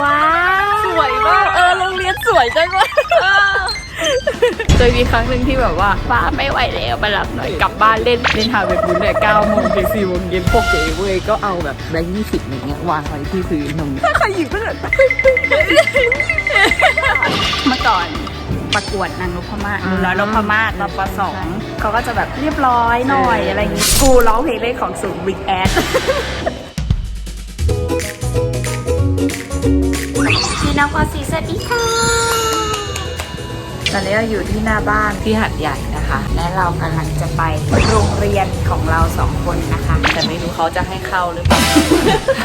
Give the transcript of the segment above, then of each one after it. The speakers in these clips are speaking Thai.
ว้าว สวยมากเออโรงเรียนสวยจังเลยเคยมีครั้งหนึ่งที่แบบว่าป้าไม่ไหวแล้วมารับหน่อยกลับบ้านเล่นเล่นหาเว็บบุญเนี่ยเก้าโมงถึงสี่โมงเย็นพวกเก๋เว้ยก็เอาแบบแบงค์ยี่สิบอย่างเงี้ยวางไว้ที่พื้นตรงนี้ถ้าใครหยิบก็จะเมื่อก่อนประกวดนางนพมาศหนูน้อยนพมาศตอนปสองเขาก็จะแบบเรียบร้อยหน่อยอะไรอย่างงี้ กูร้องเพลงเล่นของสูงบิ๊กแอด พี่น้องพอสีสวัสดีค่ะตอนนี้เราอยู่ที่หน้าบ้านที่หัดใหญ่นะคะ และเรากำลังจะไปโรงเรียนของเราสองคนนะคะ แต่ไม่รู้เขาจะให้เข้าหรือเปล่า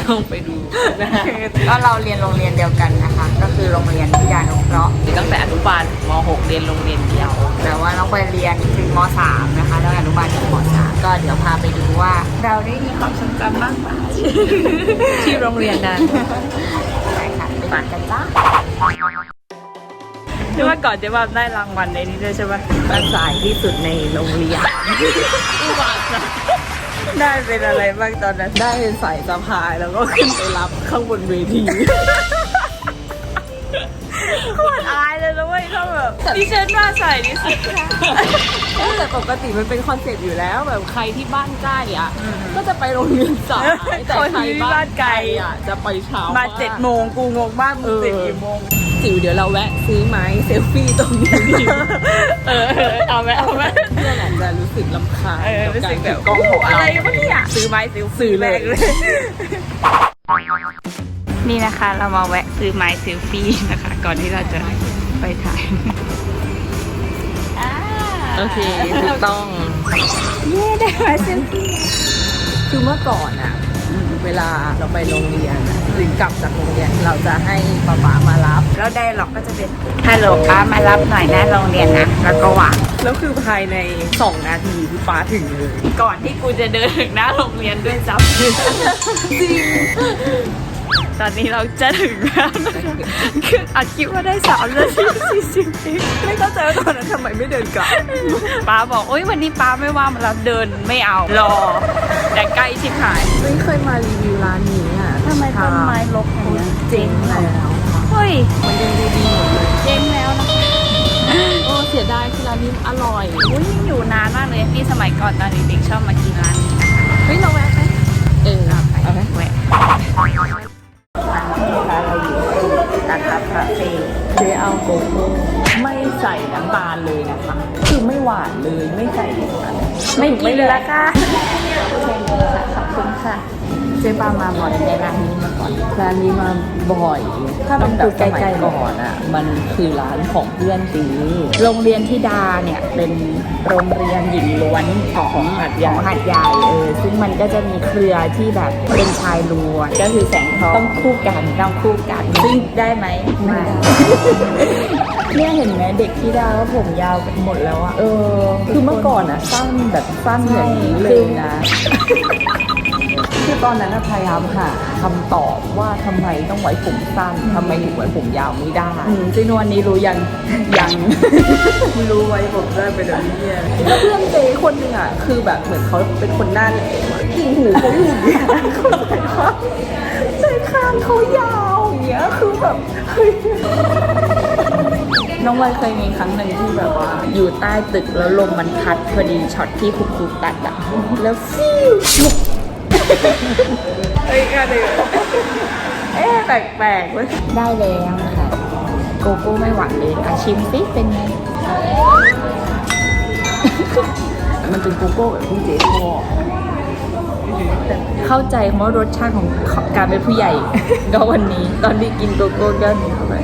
ลองไปดูนะฮะก็เราเรียนโรงเรียนเดียวกันนะคะ ก็คือโรงเรียนพิดานุเคราะห์ตั้งแต่อนุบาลถึงม .6 เรียนโรงเรียนเดียว แต่ว่าน้องไปเรียนถึงม .3 นะคะแล้วอนุบาลถึงม .3 ก็เดี๋ยวพาไปดูว่า เราได้มีความทรงจำมากมายที่โรงเรียนนั้น ไปค่ะไปดูกันจ้าที่ว่าก่อนจะว่าได้รางวัลในนี้ด้วยใช่ไหมมันสายที่สุดในโรงเรียนได้เป็นอะไรบ้างตอนนั้น ได้เป็นสายสะพายแล้วก็ขึ้นไปรับข้างบนเวที แบบดิฉันมาใส่ดิฉันค่ะแต่ปกติมันเป็นคอนเซ็ปต์อยู่แล้วแบบใครที่บ้านใกล้อะ ก็จะไปโรงเรียนสายแต่ใครบ้านไกลอะจะไปเช้ามามาเจ็ดโมงกูงงมากมึงเจ็ดกี่โมงจิ๋วเดี๋ยวเราแวะซื้อไม้เซลฟี่ตรงนี้ดีเออเออเอาไหมเอาไหมเพื่อนอาจจะรู้สึกลำคาญเออรู้สึกแบบกล้องของอะไรเราวะเนี่ยซื้อไม้ซื้อซื้อเลยแบกนี่นะคะเรามาแวะซื้อไม้ซิลฟี่นะคะ ก่อนที่เราจะไปถ่าย โอเคถูกต้อง เย้ได้ไม้ซิลฟี่คือเมื่อก่อนอะอืมเวลาเราไปโรงเรียนอะหรือกลับจากโรงเรียนเราจะให้ป๊าป๊ามารับแล้วได้หรอกก็จะเป็นฮัลโหลป้ามารับหน่อยหน้าโรงเรียนนะแล้วก็วางแล้วคือภายใน 2 นาทีคือป๊าถึงเลยก่อนที่กูจะเดินถึงหน้าโรงเรียนด้วยซ้ำจริง ตอนนี้เราจะถึงแล้วนะคะคืออัดคลิปว่าได้สามนาทีสี่สิบวิไม่เข้าใจว่าตอนนั้นทำไมไม่เดินกลับป้าบอกโอ๊ยวันนี้ป้าไม่ว่างมารับเดินไม่เอารอ แต่ใกล้ชิบหายไม่เคยมารีวิวร้านนี้อะทำไมต้นไม้รกอย่างเงี้ยเจ๋งแล้วเฮ้ยมันยังดูดีหมดเลยเจ๊งแล้วนะคะโอ้เสียดายคือร้านนี้อร่อยอุ้ยยังอยู่นานมากเลยพี่สมัยก่อนตอนเด็กๆชอบมากินร้านนี้นะคะเฮ้ยเราแวะไหมเออเอาไปเอา ไหมแวะเราอยู่ที่ตาคาคาเฟ่เจ๊เอาโกโก้ไม่ใส่น้ำตาลเลยนะคะ คือไม่หวานเลยไม่ใส่น้ำตาลไม่กินละค่ะเชิญเลยค่ะขอบคุณค่ะ เจ๊ปามาบ่อยในร้านนี้มาก่อน ร้านนี้มาบ่อย ถ้ามันตั้งคือแต่ใกล้สๆมัยก่อนอะ มันคือร้านของเพื่อนตีโรงเรียนที่ดาเนี่ยเป็นโรงเรียนหญิงล้วนของหาดใหญ่ของหาดใหญ่เออซึ่งมันก็จะมีเครือที่แบบเป็นชายล้วนก็คือแสงทองต้องคู่กันต้องคู่กัน ซึ่งได้ไหมไม่เนี่ยเห็นไหมเด็กที่ดาก็ผมยาวกันหมดแล้วอะเออ คือเมื่อก่อนอะสั้นแบบสั้นอย่างนี้เลคืยอนะ คือตอนนั้นน่ะพยายามหาคำตอบว่าทำไมต้องไว้ผมสั้นทำไมถึงไว้ผมยาวไม่ได้อืมจีนวันนี้รู้ยังยังไม่รู้ไว้ผมได้ไปเดี๋ยวนี้เนี่ยเพื่อนเจคนหนึ่งอะคือแบบเหมือนเขาเป็นคนหน้าแหลมอะกิ่งหูเขาอยู่อย่างเงี้ยเขาใจข้างใจข้างเขายาวอย่างเงี้ยคือแบบเฮ้ยน้องวายเคยมีครั้งหนึ่งที่แบบว่า อยู่ใต้ตึกแล้วลมมันพัดพอดีช็อตที่คุกคุตัดอะแล้วฟิวลุก เอ้ยกันเลยเอ๊ะแปลกๆเว้ยได้แล้วนะคะโกโก้ไม่หวานเลยอะชิมสิเป็นไง มันเป็นโกโก้แบบที่เจ๊ชอบเข้าใจว่ารสชาติของของการเป็นผู้ใหญ่ก็วันนี้ ตอนที่กินโกโก้แก้วนี้เข้าไป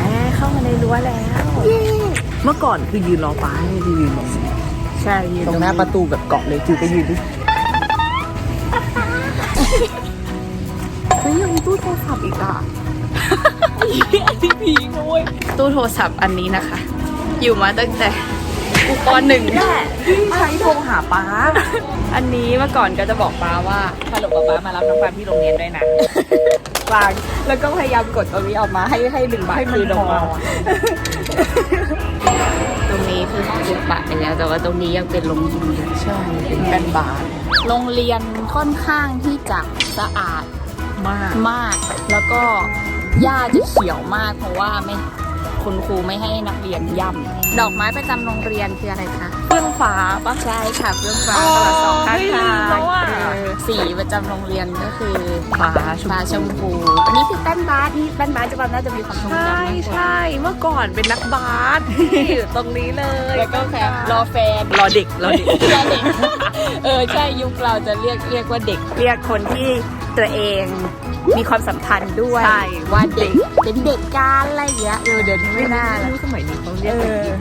อ่าเข้ามาในรั้วแล้ว เมื่อก่อนคือยืนรอป้าให้ยืนตรงนี้ ใช่ยืนตรงหน้าประตูแบบเกาะเลยคือไปยืนดิเฮ้ยยังมีตู้โทรศัพท์อีกอะไอ้ที่พีงเว้ยตู้โทรศัพท์อันนี้นะคะ อยู่มาตั้งแต่กูปหนึ่งแม่ที่ใช้โทรหาป้า อันนี้เมื่อก่อนก็จะบอกป้าว่าฮัลโหลป้ามารับน้องปามที่โรงเรียนด้วยนะวางแล้วก็พยายามกดตรงนี้ออกมาให้ให้หนึ่งบาทให้มันคืนออกมาพอตรงนี้ คือของศิลปะไปแล้ว แต่ว่าตรงนี้ยังเป็นโรงยิมอยู่ใช่เป็นแบนบาร์โรงเรียนค่อนข้างที่จะสะอาดมากมาก แล้วก็หญ้าจะเขียวมากเพราะว่าไม่ คุณครูไม่ให้นักเรียนย่ำดอกไม้ประจำโรงเรียนคืออะไรคะเฟื่องฟ้าปะใช่ค่ะเฟื่องฟ้าอ๋อตลอดสองข้างไม่ลืทามแล้วงอะเออสีประจำโรงเรียนก็คือฟ้าชมฟ้าชมพูอันนี้คือแป้นบาสนี่แป้นบาสจะมันน่าจะมีความทรงจำใช่มากกว่าใช่เมื่อก่อนเป็นนักบาสที่อยู่ตรงนี้เลยแล้วก็แค่รอแฟนรอเด็กรอเด็กรอเด็กเออใช่ยุคเราจะเรียกเรียกว่าเด็ก เรียกคนที่ตัวเอง มีความสัมพันธ์ด้วย ใช่ว่าเด็กเป็นเด็กการอะไรอย่างเงี้ยเออเดี๋ยวนี้ไม่น่าละรู้สมัยนี้เขาเรียกเอแบบอนี้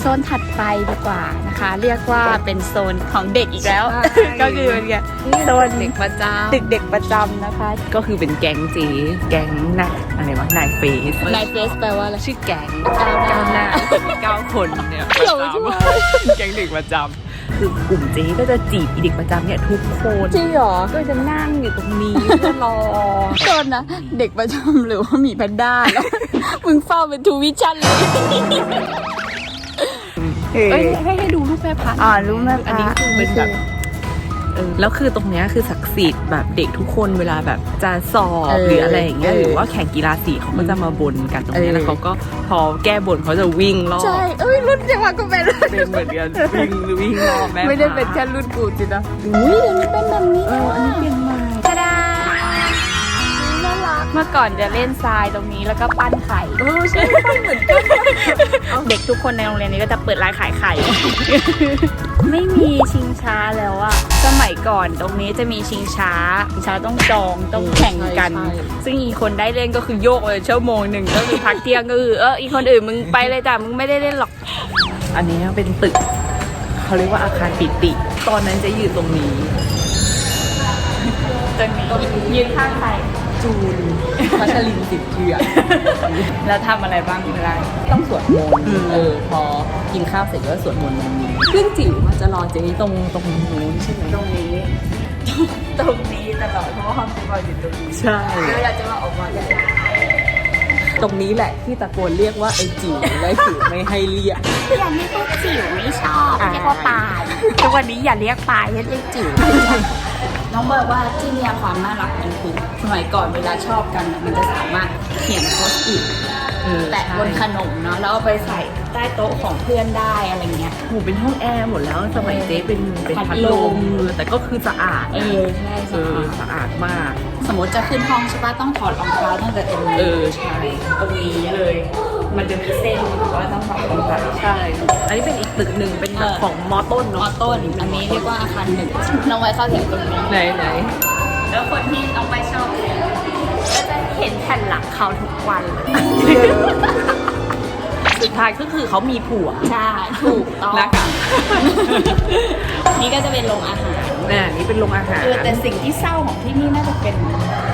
โซนถัดไปดีกว่านะคะ เรียกว่าเป็นโซนของเด็กอีกแล้วใช่ก็คือเป็นไงโซนเด็กประจตึกเด็กประจำนะคะำก็คือเป็นแก๊งเจีแก๊งนายอะไรวะนายเฟสนายเฟสแปลว่าอะไรชื่อแก๊งก้าวหน้ามีเก้าคนเนี่ยเดี๋ยวช่วยแก๊งเด็กประจำ คือกลุ่มเจ๊ก็จะจีบอีเด็กประจำเนี่ยทุกคนจริงเหรอก็จะนั่งอยู่ตรงนี้ เพื่อรอโซนนะ เด็กประจำหรือว่าหมีแพนด้าแล้วมึงเฝ้าเป็นทูวิชั่นเลยเอ้ยให้ให้ดูรูปแม่พัดอ่ารู้ไหมอันนี้คือเป็นแบบเออ แล้วคือตรงเนี้ยคือศักดิ์สิทธิ์แบบเด็กทุกคนเวลาแบบจะสอบหรืออะไรอย่างเงี้ยหรือว่าแข่งกีฬาสีเขาก็จะมาบนกันตรงเนี้ยแล้วเขาก็พอแก้บนเขาจะวิ่งรอบใช่เอ้ยรุ่นเดียวกันก็เป็นเป็นเหมือนกันวิ่งวิ่งรอบแม่ไม่ได้เป็นแค่รุ่นกูจินะอุ้ยเดี๋ยวนี้เป็นแบบนี้เอออันนี้เปลี่ยน เมื่อก่อนจะเล่นทรายตรงนี้แล้วก็ปั้นไข่เออใช่เหมือนกันเด็กทุกคนในโรงเรียนนี้ก็จะเปิดร้านขายไข่ ไม่มีชิงช้าแล้วอะสมัยก่อนตรงนี้จะมีชิงช้า ชิงช้าต้องจองต้องแข่งกัน ซึ่งอีกคนได้เล่นก็คือโยกเลยชั่วโมงหนึ่งก็มีพักเที่ยงก็คือเอออีกคนอื่นมึงไปเลยจ้ะมึงไม่ได้เล่นหรอก อันนี้เป็นตึกเขาเรียกว่าอาคารปิติ ตอนนั้นจะอยู่ตรงนี้ตรงนี้ยืนข้างใคร จูนพัชรินสิบเถื่อนแล้วทำอะไรบ้างเวลาต้องสวดมนต์อืมเออพอกินข้าวเสร็จก็สวดมนต์ตรงนี้เรื่องจิ๋วมันจะรอเจ๊ตรงตรงนู้นใช่ไหมตรงนี้ ตรงนี้ตลอดเพราะว่าห้องฟุตบอลอยู่ตรงนี้ใช่เวลาจะมาออกมาก็จะตรงนี้แหละที่ตะโกนเรียกว่าไอ้จิ๋วและจิ๋วไม่ให้เรียกอย่าเรียกว่าจิ๋วไม่ชอบเรียกว่าปลายทุกวันนี้อย่าเรียกปลายให้เรียกจิ๋ว น้องบอกว่าที่เนี่ยความน่ารักมันคือสมัยก่อนเวลาชอบกันน่ะมันจะสามารถเขียนโพสต์อิทเออแปะบนขนมเนาะแล้วเอาไปใส่ใต้โต๊ะของเพื่อนได้อะไรเงี้ย หมูเป็นห้องแอร์หมดแล้วสมัยเจ๊เป็นเป็นพัพัดดลลมมเออแต่ก็คือสะอาดเออใช่เออสะอาดมาก สมมติจะขึ้นห้องใช่ปะต้องถอดรองเท้าตั้งแต่ตรงนี้เออใช่ตรงนี้เลย มันจะมีเส้นว่าต้องถอดรองเท้าใช่ อันนี้เป็นอีกตึกหนึ่งเป็นแบบของมอต้นมอเนาะต้น อันนี้เรียกว่าอาคารหนึ่งน้องไว้เข้าถึงตรงนี้ ไหนไหนแล้วคนที่น้องไว้ชอบเนี่ยก็จะเห็นแผ่นหลังเขาทุกวันเลยสุดท้ายก็คือเขามีผัวใช่ถูกต้องนะคะนี่ก็จะเป็นโรงอาหารเนี่ยนี่เป็นโรงอาหาร เออแต่สิ่งที่เศร้าของที่นี่น่าจะเป็นโรงอาหาร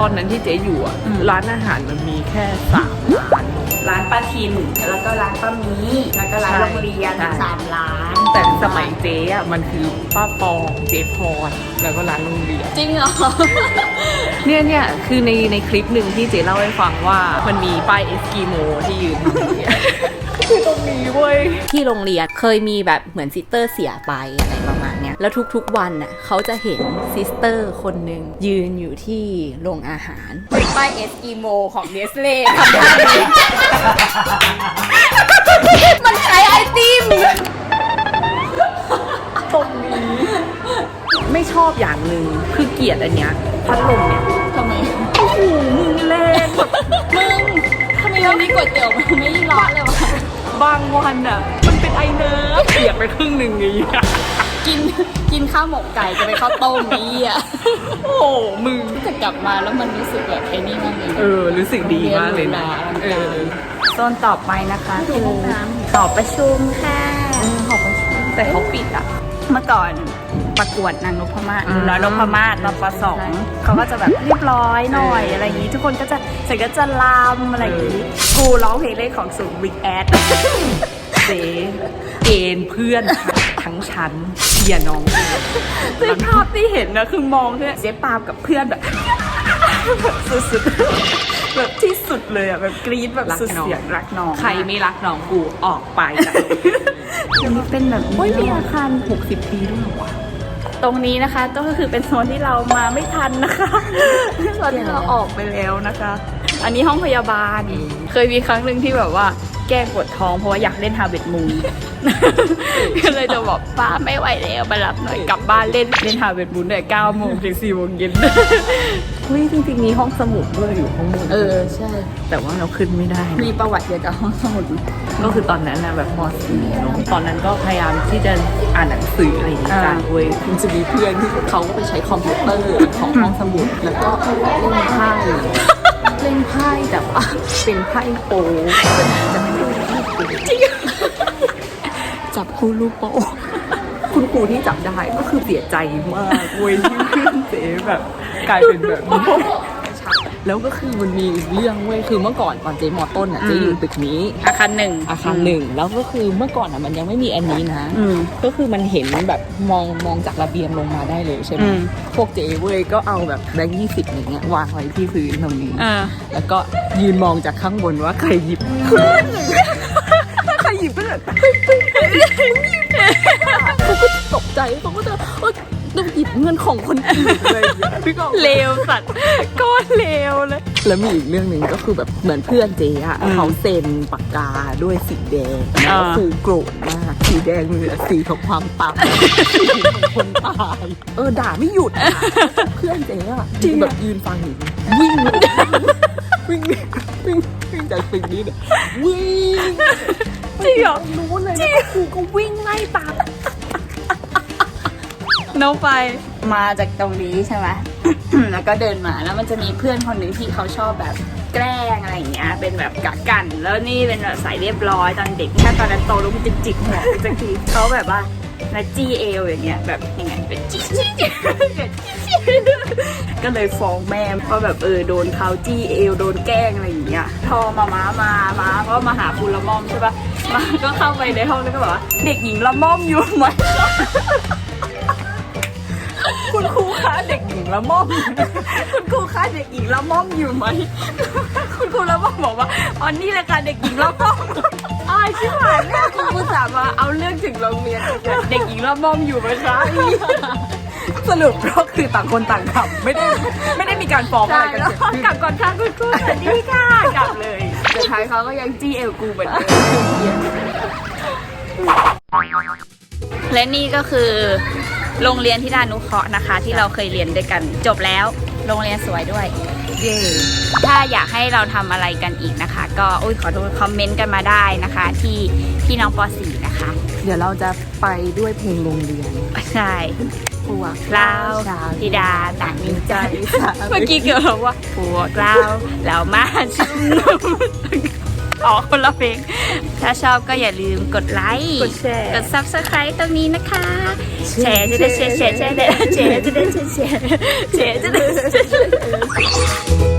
ตอนนั้นที่เจ๊อยู่อะอืมร้านอาหารมันมีแค่สามร้านร้านป้าทิน แล้วก็ร้านป้ามีแล้วก็ร้านใช่โรงเรียนใช่สามร้าน แต่สมัยเจ๊อะมันคือป้าปองเจ๊พรแล้วก็ร้านโรงเรียนจริงเหรอเนี่ยเนี่ยคือในในคลิปหนึ่งที่เจ๊เล่าให้ฟังว่ามันมีป้ายเอสกิโมที่ยืนอยู่เนี่ยคือตรงนี้เว้ยที่โรงเรียนเคยมีแบบเหมือนซิสเตอร์เสียไปอะไรประมาณ เนี้ยแล้วทุกๆวันน่ะเขาจะเห็นซิสเตอร์คนหนึ่งยืนอยู่ที่โรงอาหารเป็นป้ายเอสกิโมของเนสเล่ทำได้เลยมันขายไอติมตรงนี้ ไม่ชอบอย่างหนึ่งคือเกลียดอันเนี้ยพัดลมเนี่ยทำไมโอ้โหมึงแรงแบบมึงทำไมวันนี้ก๋วยเตี๋ยวมันไม่ร้อนเลยวะบางวันอะ มันเป็นไอเนอร์เปียกไปครึ่งหนึ่งอย่างเงี้ย กินกินข้าวหมกไก่จะไปข้าวต้มนี้อะโอ้โหมึงจะกลับมาแล้วมันรู้สึกแบบไอ้นี่มากเลยเออ รู้สึกดีมากเลยนะเออโซนต่อไปนะคะคือหอประชุมค่ะขอบคุณแต่เขาปิดอะ เมื่อก่อนประกวดนางนพมาศอืมหนูน้อยนพมาศตอนปสองเขาก็จะแบบเรียบร้อยหน่อยเออออะไรอย่างนี้ ทุกคนก็จะใส่ก็จะลำอะไรอย่างนี้ กูร้องเพลงเล่นของสูงบิ๊กแอด เจ๊เกณฑ์เพื่อนทั้งชั้นเชียร์น้องซึ่งภาพที่เห็นนะคือมองเนี่ยเจ๊ปาล์มกับเพื่อนแบบสุดๆแบบที่สุดเลยอะแบบกรี๊ดแบบรักสุดน้องเสียงรักน้อง ใครไม่รักน้องกูออกไปจากอันนี้เป็นแบบโอ้ยมีนี้อาคาร 60 ปีด้วยเหรอวะ ตรงนี้นะคะก็คือเป็นโซนที่เรามาไม่ทันนะคะตอนที่เราออกไปแล้วนะคะ อันนี้ห้องพยาบาล เคยมีครั้งหนึ่งที่แบบว่าแก้ปวดท้องเพราะว่าอยากเล่นฮาเวิร์ดมูนก็เลยจะบอกป้าไม่ไหวแล้วมารับหน่อยกลับบ้านเล่นเล่นฮาเวิร์ดมูนตั้งแต่เก้าโมงถึงสี่โมงเย็นเฮ้ยจริงๆมีห้องสมุดด้วยอยู่ข้างบนเออใช่ แต่ว่าเราขึ้นไม่ได้ มีประวัติเกี่ยวกับห้องสมุดไหมก็คือตอนนั้นนะแบบมสี่เนอะตอนนั้นก็พยายามที่จะอ่านหนังสืออะไรอย่างเงี้ยกันเว้ยมันจะมีเพื่อนที่เขาก็ไปใช้คอมพิวเตอร์ของห้องสมุดแล้วก็เล่นไพ่เล่นไพ่แต่ว่าเป็นไพ่โป๊จะไม่รู้จริงจับคู่ลูกโป๊ะคุณครูที่จับได้ก็คือเสียใจมากเว้ยที่เพื่อนเจ๊แบบกลายเป็นแบบนี้ แล้วก็คือมันมีอีกเรื่องเว้ยคือเมื่อก่อนตอนเจ๊มอต้นอะเจ๊อยู่ตึกนี้อาคารหนึ่งอาคารหนึ่งแล้วก็คือเมื่อก่อนอะมันยังไม่มีอันนี้นะอืมก็คือมันเห็นแบบมองมองจากระเบียงลงมาได้เลยใช่ไหมอืมพวกเจเว้ยก็เอาแบบแบงค์ยี่สิบอย่างเงี้ยวางไว้ที่พื้นตรงนี้เออแล้วก็ยืนมองจากข้างบนว่าใครหยิบถ้าใครหยิบก็แบบเขาก็ตกใจเขาก็จะเออ ต้องหยิบเงินของคนอื่นอะไรอย่างเงี้ยพี่ก็เลวสัตว์ก็เลวเลย แล้วมีอีกเรื่องหนึ่งก็คือแบบเหมือนเพื่อนเจ๊อะอืมเขาเซ็นปากกาด้วยสีแดงแล้วอ่าครูโกรธมากสีแดงเหนือสีของความต่ำสีของคนตายเออด่าไม่หยุดอะเพื่อนเจ๊อะแบบยืนฟังอยู่วิ่งเลยวิ่งวิ่งวิ่งจากตึกนี้เนี่ยวิ่งจริงเหรอรู้เลยแล้วครูก็วิ่งไล่ตาม น้องไป มาจากตรงนี้ใช่ไหม แล้วก็เดินมาแล้วมันจะมีเพื่อนคนหนึ่งที่เขาชอบแบบแกล้งอะไรอย่างเงี้ย เป็นแบบกักกัน แล้วนี่เป็นแบบสายเรียบร้อยตอนเด็กแค่ตอนนั้นโตแล้วมันจะจิกหัวไปสักทีเขาแบบว่านาจี้เอวอย่างเงี้ยแบบยังไงเป็นจี้จี้จี้ก็เลยฟ้องแม่ว่าแบบเออโดนเขาจี้เอวโดนแกล้งอะไรอย่างเงี้ยพอมาม้ามามาก็มาหาคุณละม่อมใช่ปะมาก็เข้าไปในห้องแล้วก็บอกว่าเด็กหญิงละม่อมอยู่ไหม คุณครูคะเด็กหญิงละม่อม คุณครูคะเด็กหญิงละม่อมอยู่ไหม คุณครูละม่อมบอกว่าอ๋อนี่แหละค่ะเด็กหญิงละม่อมอ้ายชิบหายแม่คุณครูสามมาเอาเรื่องถึงโรงเรียนเด็กหญิงละม่อมอยู่ไหมคะ สรุปก็คือต่างคนต่างขับ ไม่ได้ไม่ได้มีการฟ้องอะใช่ไรกันแล้วเกิดขึ้นกลับก่อนค่ะคุณครูสวัสดีค่ะกลับเลยสุดท้ายเขาก็ยังจี้เอวกูเหมือนเดิมและนี่ก็คือ โรงเรียนที่ดานุเคราะห์นะคะ ที่เราเคยเรียนด้วยกัน จบแล้วโรงเรียนสวยด้วย เย่ถ้าอยากให้เราทำอะไรกันอีกนะคะ ก็อุ้ยขอโทษคอมเมนต์กันมาได้นะคะ ที่พี่น้องป .4 นะคะ เดี๋ยวเราจะไปด้วยเพลงโรงเรียนใช่พวกเราธิดาต่างมีใจ เมื่อกี้เกี่ยวกับว่าพวกเราเรามาชุมนุม อ๋อคนละเพลง ถ้าชอบก็อย่าลืมกดไลค์กดแชร์กด subscribe ตรงนี้นะคะ แชร์จะได้แชร์แชร์แชร์แชร์แชร์จะได้แชร์แชร์แชร์จะได้แชร์